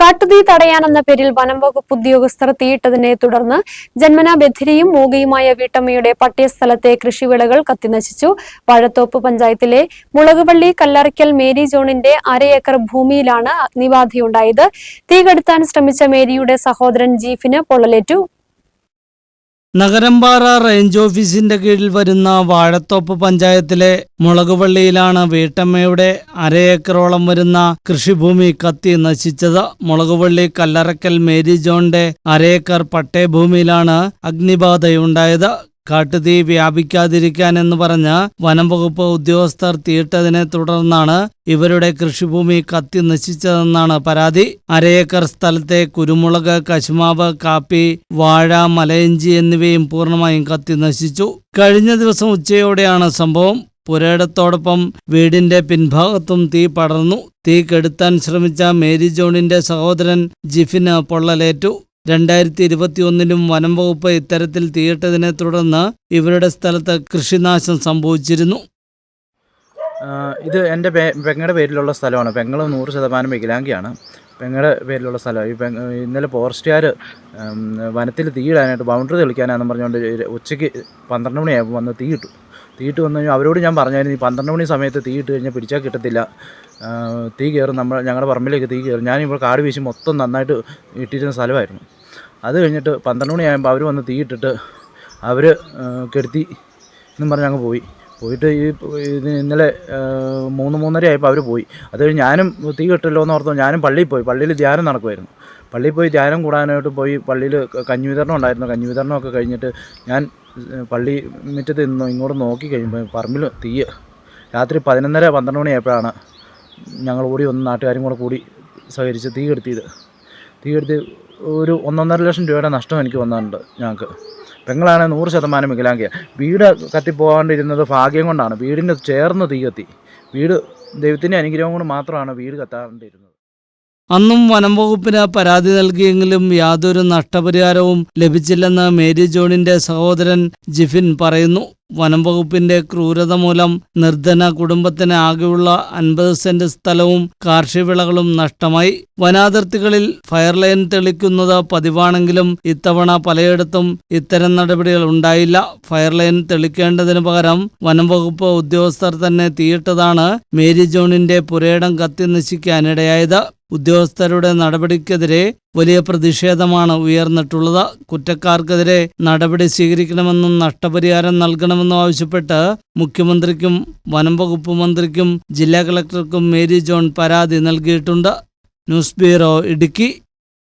കാട്ടുതീ തടയാനെന്ന പേരിൽ വനം വകുപ്പ് ഉദ്യോഗസ്ഥർ തീയിട്ടതിനെ തുടർന്ന് ജന്മനാ ബധിരിയും മൂകയുമായ വീട്ടമ്മയുടെ പട്ടയസ്ഥലത്തെ കൃഷിവിളകൾ കത്തിനശിച്ചു. വാഴത്തോപ്പ് പഞ്ചായത്തിലെ മുളകുപള്ളി കല്ലറിക്കൽ മേരി ജോണിന്റെ അര ഏക്കർ ഭൂമിയിലാണ് അഗ്നിബാധയുണ്ടായത്. തീ കെടുത്താൻ ശ്രമിച്ച മേരിയുടെ സഹോദരൻ ജീഫിന് പൊള്ളലേറ്റു. നഗരമ്പാറ റേഞ്ച് ഓഫീസിന്റെ കീഴിൽ വരുന്ന വാഴത്തോപ്പ് പഞ്ചായത്തിലെ മുളകുപള്ളിയിലാണ് വീട്ടമ്മയുടെ അരയേക്കറോളം വരുന്ന കൃഷിഭൂമി കത്തി നശിച്ചത്. മുളകുപള്ളി കല്ലറക്കൽ മേരി ജോണിന്റെ അരയേക്കർ പട്ടയഭൂമിയിലാണ് അഗ്നിബാധയുണ്ടായത്. കാട്ടുതീ വ്യാപിക്കാതിരിക്കാൻ എന്ന് പറഞ്ഞ് വനം വകുപ്പ് ഉദ്യോഗസ്ഥർ തീട്ടതിനെ തുടർന്നാണ് ഇവരുടെ കൃഷിഭൂമി കത്തി നശിച്ചതെന്നാണ് പരാതി. അരയേക്കർ സ്ഥലത്തെ കുരുമുളക് കശുമാവ് കാപ്പി വാഴ മലയിഞ്ചി എന്നിവയും പൂർണമായും കത്തി നശിച്ചു. കഴിഞ്ഞ ദിവസം ഉച്ചയോടെയാണ് സംഭവം. പുരയിടത്തോടൊപ്പം വീടിന്റെ പിൻഭാഗത്തും തീ പടർന്നു. തീ കെടുത്താൻ ശ്രമിച്ച മേരി ജോണിന്റെ സഹോദരൻ ജിഫിന് പൊള്ളലേറ്റു. രണ്ടായിരത്തി ഇരുപത്തിയൊന്നിലും വനം വകുപ്പ് ഇത്തരത്തിൽ തീയിട്ടതിനെ തുടർന്ന് ഇവരുടെ സ്ഥലത്ത് കൃഷിനാശം സംഭവിച്ചിരുന്നു. ഇത് എന്റെ പെങ്ങളുടെ പേരിലുള്ള സ്ഥലമാണ്. പെങ്ങൾ നൂറ് ശതമാനം വികലാംഗിയാണ്. പെങ്ങളുടെ പേരിലുള്ള സ്ഥലം. ഈ പെങ്ങ ഇന്നലെ ഫോറസ്റ്റുകാർ വനത്തിൽ തീയിടാനായിട്ട് ബൗണ്ടറി തെളിക്കാനാണെന്ന് പറഞ്ഞുകൊണ്ട് ഉച്ചയ്ക്ക് പന്ത്രണ്ട് മണിയായപ്പോൾ വന്ന് തീയിട്ടു. തീയിട്ട് വന്നു കഴിഞ്ഞാൽ അവരോട് ഞാൻ പറഞ്ഞായിരുന്നു ഈ പന്ത്രണ്ട് മണി സമയത്ത് തീയിട്ട് കഴിഞ്ഞാൽ പിടിച്ചാൽ കിട്ടത്തില്ല. തീ കയറും നമ്മൾ ഞങ്ങളുടെ പറമ്പിലേക്ക് തീ കയറും ഞാനിപ്പോൾ കാട് വീശി മൊത്തം നന്നായിട്ട് ഇട്ടിരുന്ന സ്ഥലമായിരുന്നു. അത് കഴിഞ്ഞിട്ട് പന്ത്രണ്ട് മണിയാകുമ്പോൾ അവർ വന്ന് തീയിട്ടിട്ട് അവർ കെടുത്തി എന്നും പറഞ്ഞ് അങ്ങ് പോയി. പോയിട്ട് ഈ ഇന്നലെ മൂന്ന് മൂന്നര ആയപ്പോൾ അവർ പോയി. അത് കഴിഞ്ഞ് ഞാനും തീ കിട്ടല്ലോ എന്ന് ഓർത്തു ഞാനും പള്ളിയിൽ പോയി. പള്ളിയിൽ ധ്യാനം നടക്കുമായിരുന്നു പള്ളിയിൽ പോയി ധ്യാനം കൂടാനായിട്ട് പോയി പള്ളിയിൽ കഞ്ഞി വിതരണം ഉണ്ടായിരുന്നു. കഞ്ഞി വിതരണമൊക്കെ കഴിഞ്ഞിട്ട് ഞാൻ പള്ളി മുറ്റത്ത് നിന്ന് ഇങ്ങോട്ട് നോക്കി കഴിയുമ്പോൾ പറമ്പിൽ തീ രാത്രി പതിനൊന്നര പന്ത്രണ്ട് മണിയായപ്പോഴാണ് ഞങ്ങൾ കൂടി ഒന്ന് നാട്ടുകാരും കൂടെ കൂടി സഹകരിച്ച് തീ കെടുത്തിയത്. തീ കെടുത്തി ഒരു ഒന്നൊന്നര ലക്ഷം രൂപയുടെ നഷ്ടം എനിക്ക് വന്നിട്ടുണ്ട് ഞങ്ങൾക്ക്. പെങ്ങളാണ് നൂറ് ശതമാനം വികലാംഗിയ. വീട് കത്തിപ്പോകാണ്ടിരുന്നത് ഭാഗ്യം കൊണ്ടാണ്. വീടിന്റെ ചേർന്ന് തീ കത്തി. വീട് ദൈവത്തിന്റെ അനുഗ്രഹം കൊണ്ട് മാത്രമാണ് വീട് കത്താണ്ടിരുന്നത്. അന്നും വനം വകുപ്പിന് പരാതി നൽകിയെങ്കിലും യാതൊരു നഷ്ടപരിഹാരവും ലഭിച്ചില്ലെന്ന് മേരി ജോണിന്റെ സഹോദരൻ ജിഫിൻ പറയുന്നു. വനം വകുപ്പിന്റെ ക്രൂരത മൂലം നിർധന കുടുംബത്തിന് ആകെയുള്ള അൻപത് സെന്റ് സ്ഥലവും കാർഷികവിളകളും നഷ്ടമായി. വനാതിർത്തികളിൽ ഫയർലൈൻ തെളിക്കുന്നത് പതിവാണെങ്കിലും ഇത്തവണ പലയിടത്തും ഇത്തരം നടപടികൾ ഉണ്ടായില്ല. ഫയർലൈൻ തെളിക്കേണ്ടതിനു പകരം വനം വകുപ്പ് ഉദ്യോഗസ്ഥർ തന്നെ തീയിട്ടതാണ് മേരി ജോണിന്റെ പുരയിടം കത്തി നശിക്കാനിടയായത്. ഉദ്യോഗസ്ഥരുടെ നടപടിക്കെതിരെ വലിയ പ്രതിഷേധമാണ് ഉയർന്നിട്ടുള്ളത്. കുറ്റക്കാർക്കെതിരെ നടപടി സ്വീകരിക്കണമെന്നും നഷ്ടപരിഹാരം നൽകണമെന്നും ആവശ്യപ്പെട്ട് മുഖ്യമന്ത്രിക്കും വനം വകുപ്പ് മന്ത്രിക്കും ജില്ലാ കളക്ടർക്കും മേരി ജോൺ പരാതി നൽകിയിട്ടുണ്ട്. News bureau Idukki.